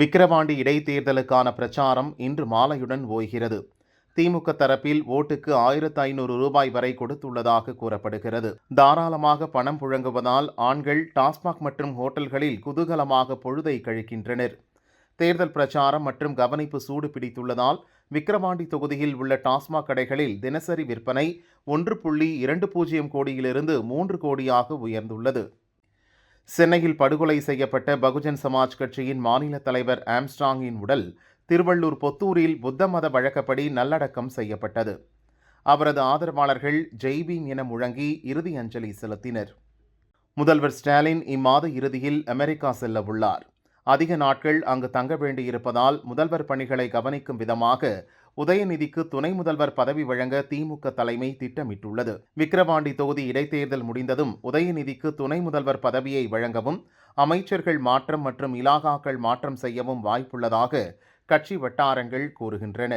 விக்கிரவாண்டி இடைத்தேர்தலுக்கான பிரச்சாரம் இன்று மாலையுடன் ஓய்கிறது. திமுக தரப்பில் ஓட்டுக்கு ஆயிரத்து ஐநூறு ரூபாய் வரை கொடுத்துள்ளதாக கூறப்படுகிறது. தாராளமாக பணம் புழங்குவதால் ஆண்கள் டாஸ்மாக் மற்றும் ஹோட்டல்களில் குதூகலமாக பொழுதை கழிக்கின்றனர். தேர்தல் பிரச்சாரம் மற்றும் கவனிப்பு சூடு பிடித்துள்ளதால் விக்கிரவாண்டி தொகுதியில் உள்ள டாஸ்மாக் கடைகளில் தினசரி விற்பனை ஒன்று புள்ளி இரண்டு பூஜ்ஜியம் கோடியிலிருந்து மூன்று கோடியாக உயர்ந்துள்ளது. சென்னையில் படுகொலை செய்யப்பட்ட பகுஜன் சமாஜ் கட்சியின் மாநில தலைவர் ஆம்ஸ்டாங்கின் உடல் திருவள்ளூர் பொத்தூரில் புத்த மத வழக்கப்படி நல்லடக்கம் செய்யப்பட்டது. அவரது ஆதரவாளர்கள் ஜெய்பீம் என முழங்கி இறுதி அஞ்சலி செலுத்தினர். முதல்வர் ஸ்டாலின் இம்மாத இறுதியில் அமெரிக்கா செல்ல உள்ளார். அதிக நாட்கள் அங்கு தங்க வேண்டியிருப்பதால் முதல்வர் பணிகளை கவனிக்கும் விதமாக உதயநிதிக்கு துணை முதல்வர் பதவி வழங்க திமுக தலைமை திட்டமிட்டுள்ளது. விக்கிரவாண்டி தொகுதி இடைத்தேர்தல் முடிந்ததும் உதயநிதிக்கு துணை முதல்வர் பதவியை வழங்கவும் அமைச்சர்கள் மாற்றம் மற்றும் இலாகாக்கள் மாற்றம் செய்யவும் வாய்ப்புள்ளதாக கட்சி வட்டாரங்கள் கூறுகின்றன.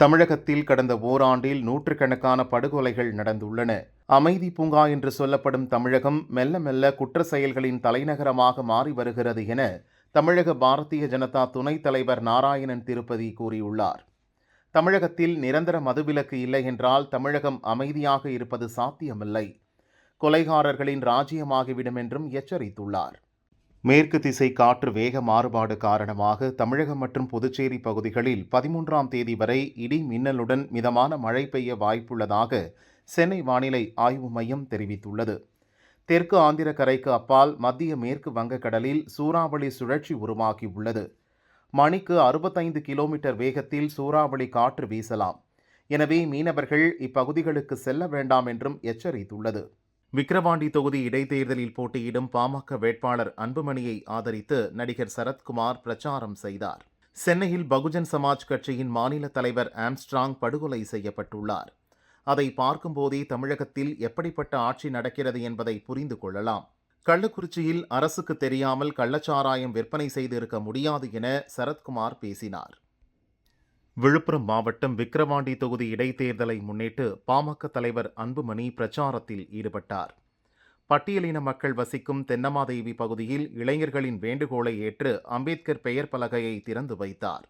தமிழகத்தில் கடந்த ஓராண்டில் நூற்றுக்கணக்கான படுகொலைகள் நடந்துள்ளன. அமைதி பூங்கா என்று சொல்லப்படும் தமிழகம் மெல்ல மெல்ல குற்ற செயல்களின் தலைநகரமாக மாறி வருகிறது என தமிழக பாரதிய ஜனதா துணைத் தலைவர் நாராயணன் திருப்பதி கூறியுள்ளார். தமிழகத்தில் நிரந்தர மதுவிலக்கு இல்லை என்றால் தமிழகம் அமைதியாக இருப்பது சாத்தியமில்லை. கொலைகாரர்களின் ராஜ்யமாகிவிடும் என்றும் எச்சரித்துள்ளார். மேற்கு திசை காற்று வேக மாறுபாடு காரணமாக தமிழகம் மற்றும் புதுச்சேரி பகுதிகளில் பதிமூன்றாம் தேதி வரை இடி மின்னலுடன் மிதமான மழை பெய்ய வாய்ப்புள்ளதாக சென்னை வானிலை ஆய்வு மையம் தெரிவித்துள்ளது. தெற்கு ஆந்திர கரைக்கு அப்பால் மத்திய மேற்கு வங்கக்கடலில் சூறாவளி சுழற்சி உருவாகியுள்ளது. மணிக்கு அறுபத்தைந்து கிலோமீட்டர் வேகத்தில் சூறாவளி காற்று வீசலாம். எனவே மீனவர்கள் இப்பகுதிகளுக்கு செல்ல வேண்டாம் என்றும் எச்சரித்துள்ளது. விக்கிரவாண்டி தொகுதி இடைத்தேர்தலில் போட்டியிடும் பாமக வேட்பாளர் அன்புமணியை ஆதரித்து நடிகர் சரத்குமார் பிரச்சாரம் செய்தார். சென்னையில் பகுஜன் சமாஜ் கட்சியின் மாநில தலைவர் ஆம்ஸ்ட்ராங் படுகொலை செய்யப்பட்டுள்ளார். அதை பார்க்கும்போதே தமிழகத்தில் எப்படிப்பட்ட ஆட்சி நடக்கிறது என்பதை புரிந்து கொள்ளலாம். கள்ளக்குறிச்சியில் அரசுக்கு தெரியாமல் கள்ளச்சாராயம் விற்பனை செய்திருக்க முடியாது என சரத்குமார் பேசினார். விழுப்புரம் மாவட்டம் விக்கிரவாண்டி தொகுதி இடைத்தேர்தலை முன்னிட்டு பாமக தலைவர் அன்புமணி பிரச்சாரத்தில் ஈடுபட்டார். பட்டியலின மக்கள் வசிக்கும் தென்னமாதேவி பகுதியில் இளைஞர்களின் வேண்டுகோளை ஏற்று அம்பேத்கர் பெயர் பலகையை திறந்து வைத்தார்.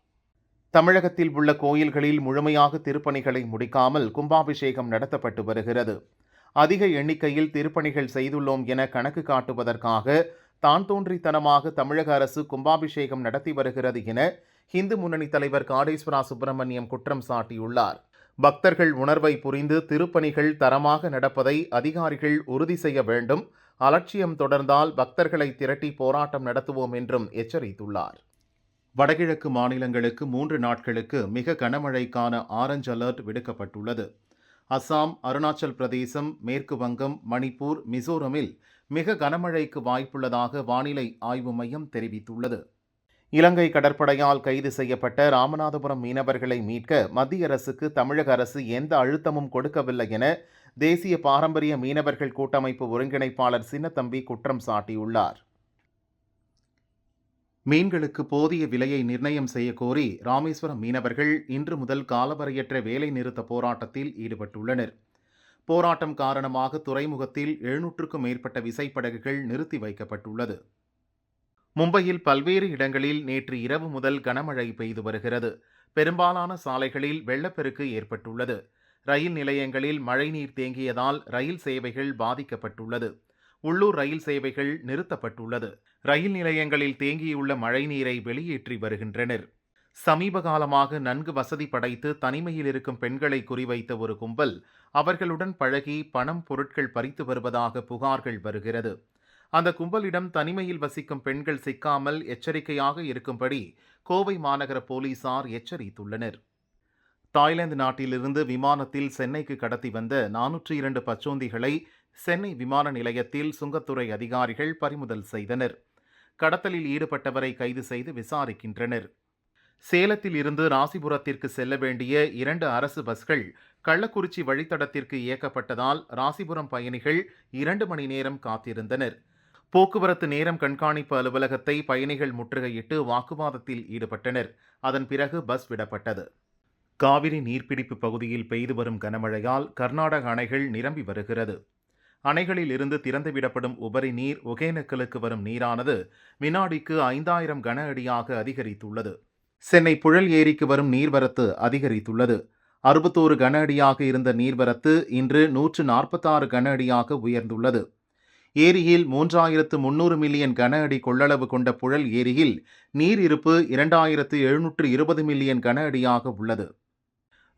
தமிழகத்தில் உள்ள கோயில்களில் முழுமையாக திருப்பணிகளை முடிக்காமல் கும்பாபிஷேகம் நடத்தப்பட்டு வருகிறது. அதிக எண்ணிக்கையில் திருப்பணிகள் செய்துள்ளோம் என கணக்கு காட்டுவதற்காக தான் தோன்றித்தனமாக தமிழக அரசு கும்பாபிஷேகம் நடத்தி வருகிறது என இந்து முன்னணி தலைவர் காடேஸ்வரா சுப்பிரமணியம் குற்றம் சாட்டியுள்ளார். பக்தர்கள் உணர்வை புரிந்து திருப்பணிகள் தரமாக நடப்பதை அதிகாரிகள் உறுதி செய்ய வேண்டும். அலட்சியம் தொடர்ந்தால் பக்தர்களை திரட்டி போராட்டம் நடத்துவோம் என்றும் எச்சரித்துள்ளார். வடகிழக்கு மாநிலங்களுக்கு மூன்று நாட்களுக்கு மிக கனமழைக்கான ஆரஞ்ச் அலர்ட் விடுக்கப்பட்டுள்ளது. அசாம் அருணாச்சல் பிரதேசம் மேற்கு வங்கம் மணிப்பூர் மிசோரமில் மிக கனமழைக்கு வாய்ப்புள்ளதாக வானிலை ஆய்வு மையம் தெரிவித்துள்ளது. இலங்கை கடற்படையால் கைது செய்யப்பட்ட ராமநாதபுரம் மீனவர்களை மீட்க மத்திய அரசுக்கு தமிழக அரசு எந்த அழுத்தமும் கொடுக்கவில்லை என தேசிய பாரம்பரிய மீனவர்கள் கூட்டமைப்பு ஒருங்கிணைப்பாளர் சின்னத்தம்பி குற்றம் சாட்டியுள்ளார். மீன்களுக்கு போதிய விலையை நிர்ணயம் செய்ய கோரி ராமேஸ்வரம் மீனவர்கள் இன்று முதல் காலவரையற்ற வேலை நிறுத்த போராட்டத்தில் ஈடுபட்டுள்ளனர். போராட்டம் காரணமாக துறைமுகத்தில் எழுநூற்றுக்கும் மேற்பட்ட விசைப்படகுகள் நிறுத்தி வைக்கப்பட்டுள்ளது. மும்பையில் பல்வேறு இடங்களில் நேற்று இரவு முதல் கனமழை பெய்து வருகிறது. பெரும்பாலான சாலைகளில் வெள்ளப்பெருக்கு ஏற்பட்டுள்ளது. ரயில் நிலையங்களில் மழைநீர் தேங்கியதால் ரயில் சேவைகள் பாதிக்கப்பட்டுள்ளது. உள்ளூர் ரயில் சேவைகள் நிறுத்தப்பட்டுள்ளது. ரயில் நிலையங்களில் தேங்கியுள்ள மழைநீரை வெளியேற்றி வருகின்றனர். சமீப காலமாக நன்கு வசதி படைத்து தனிமையில் இருக்கும் பெண்களை குறிவைத்த ஒரு கும்பல் அவர்களுடன் பழகி பணம் பொருட்கள் பறித்து வருவதாக புகார்கள் வருகிறது. அந்த கும்பலிடம் தனிமையில் வசிக்கும் பெண்கள் சிக்காமல் எச்சரிக்கையாக இருக்கும்படி கோவை மாநகர போலீசார் எச்சரித்துள்ளனர். தாய்லாந்து நாட்டிலிருந்து விமானத்தில் சென்னைக்கு கடத்தி வந்த நானூற்றி இரண்டு பச்சோந்திகளை சென்னை விமான நிலையத்தில் சுங்கத்துறை அதிகாரிகள் பறிமுதல் செய்தனர். கடத்தலில் ஈடுபட்டவரை கைது செய்து விசாரிக்கின்றனர். சேலத்தில் இருந்து ராசிபுரத்திற்கு செல்ல வேண்டிய இரண்டு அரசு பஸ்கள் கள்ளக்குறிச்சி வழித்தடத்திற்கு இயக்கப்பட்டதால் ராசிபுரம் பயணிகள் இரண்டு மணி நேரம் காத்திருந்தனர். போக்குவரத்து நேரம் கண்காணிப்பு அலுவலகத்தை பயணிகள் முற்றுகையிட்டு வாக்குவாதத்தில் ஈடுபட்டனர். அதன் பிறகு பஸ் விடப்பட்டது. காவிரி நீர்பிடிப்பு பகுதியில் பெய்து வரும் கனமழையால் கர்நாடக அணைகள் நிரம்பி வருகிறது. அணைகளில் இருந்து திறந்துவிடப்படும் உபரி நீர் ஒகேனக்கலுக்கு வரும் நீரானது வினாடிக்கு ஐந்தாயிரம் கன அடியாக அதிகரித்துள்ளது. சென்னை புழல் ஏரிக்கு வரும் நீர்வரத்து அதிகரித்துள்ளது. அறுபத்தோரு கன அடியாக இருந்த நீர்வரத்து இன்று நூற்று நாற்பத்தாறு கன அடியாக உயர்ந்துள்ளது. ஏரியில் மூன்றாயிரத்து முன்னூறு மில்லியன் கன அடி கொள்ளளவு கொண்ட புழல் ஏரியில் நீர் இருப்பு இரண்டாயிரத்து எழுநூற்று இருபது மில்லியன் கன அடியாக உள்ளது.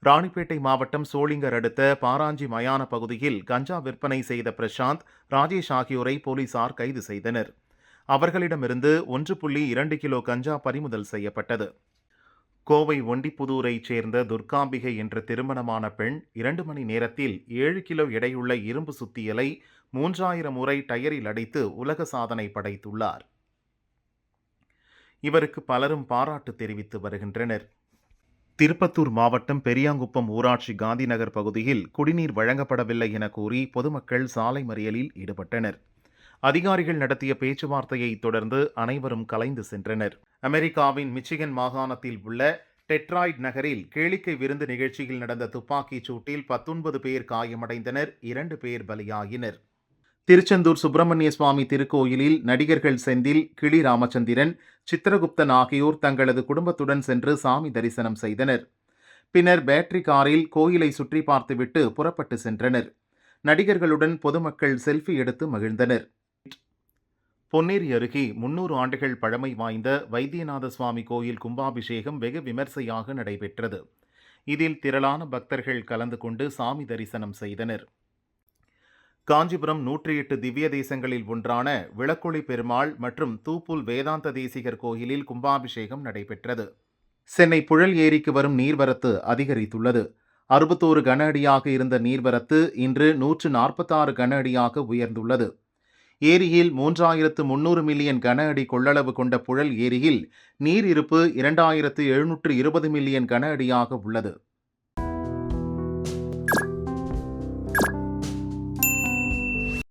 ராணிப்பேட்டை மாவட்டம் சோளிங்கர் அடுத்த பாராஞ்சி மயான பகுதியில் கஞ்சா விற்பனை செய்த பிரசாந்த் ராஜேஷ் ஆகியோரை போலீசார் கைது செய்தனர். அவர்களிடமிருந்து ஒன்று புள்ளி இரண்டு கிலோ கஞ்சா பறிமுதல் செய்யப்பட்டது. கோவை ஒண்டிப்புதூரைச் சேர்ந்த துர்காம்பிகை என்ற திருமணமான பெண் இரண்டு மணி நேரத்தில் ஏழு கிலோ எடையுள்ள இரும்பு சுத்தியலை மூன்றாயிரம் முறை டயரில் அடைத்து உலக சாதனை படைத்துள்ளார். இவருக்கு பலரும் பாராட்டு தெரிவித்து வருகின்றனர். திருப்பத்தூர் மாவட்டம் பெரியாங்குப்பம் ஊராட்சி காந்திநகர் பகுதியில் குடிநீர் வழங்கப்படவில்லை என கூறி பொதுமக்கள் சாலை மறியலில் ஈடுபட்டனர். அதிகாரிகள் நடத்திய பேச்சுவார்த்தையை தொடர்ந்து அனைவரும் கலைந்து சென்றனர். அமெரிக்காவின் மிச்சிகன் மாகாணத்தில் உள்ள டெட்ராய்ட் நகரில் கேளிக்கை விருந்து நிகழ்ச்சியில் நடந்த துப்பாக்கிச் சூட்டில் பத்தொன்பது பேர் காயமடைந்தனர் இரண்டு பேர் பலியாகினர். திருச்செந்தூர் சுப்பிரமணிய சுவாமி திருக்கோயிலில் நடிகர்கள் செந்தில் கிளி ராமச்சந்திரன் சித்திரகுப்தன் ஆகியோர் தங்களது குடும்பத்துடன் சென்று சாமி தரிசனம் செய்தனர். பின்னர் பேட்டரி காரில் கோயிலை சுற்றி பார்த்துவிட்டு புறப்பட்டு சென்றனர். நடிகர்களுடன் பொதுமக்கள் செல்ஃபி எடுத்து மகிழ்ந்தனர். பொன்னேரி அருகே முன்னூறு ஆண்டுகள் பழமை வாய்ந்த வைத்தியநாத சுவாமி கோயில் கும்பாபிஷேகம் வெகு விமர்சையாக நடைபெற்றது. இதில் திரளான பக்தர்கள் கலந்து கொண்டு சாமி தரிசனம் செய்தனர். காஞ்சிபுரம் நூற்றி எட்டு திவ்ய தேசங்களில் ஒன்றான விளக்கொளி பெருமாள் மற்றும் தூப்புல் வேதாந்த தேசிகர் கோயிலில் கும்பாபிஷேகம் நடைபெற்றது. சென்னை புழல் ஏரிக்கு வரும் நீர்வரத்து அதிகரித்துள்ளது. அறுபத்தோரு கன அடியாக இருந்த நீர்வரத்து இன்று நூற்று நாற்பத்தாறு கன அடியாக உயர்ந்துள்ளது. ஏரியில் மூன்றாயிரத்து முன்னூறு மில்லியன் கன அடி கொள்ளளவு கொண்ட புழல் ஏரியில் நீர் இருப்பு இரண்டாயிரத்து எழுநூற்று இருபது மில்லியன் கன அடியாக உள்ளது.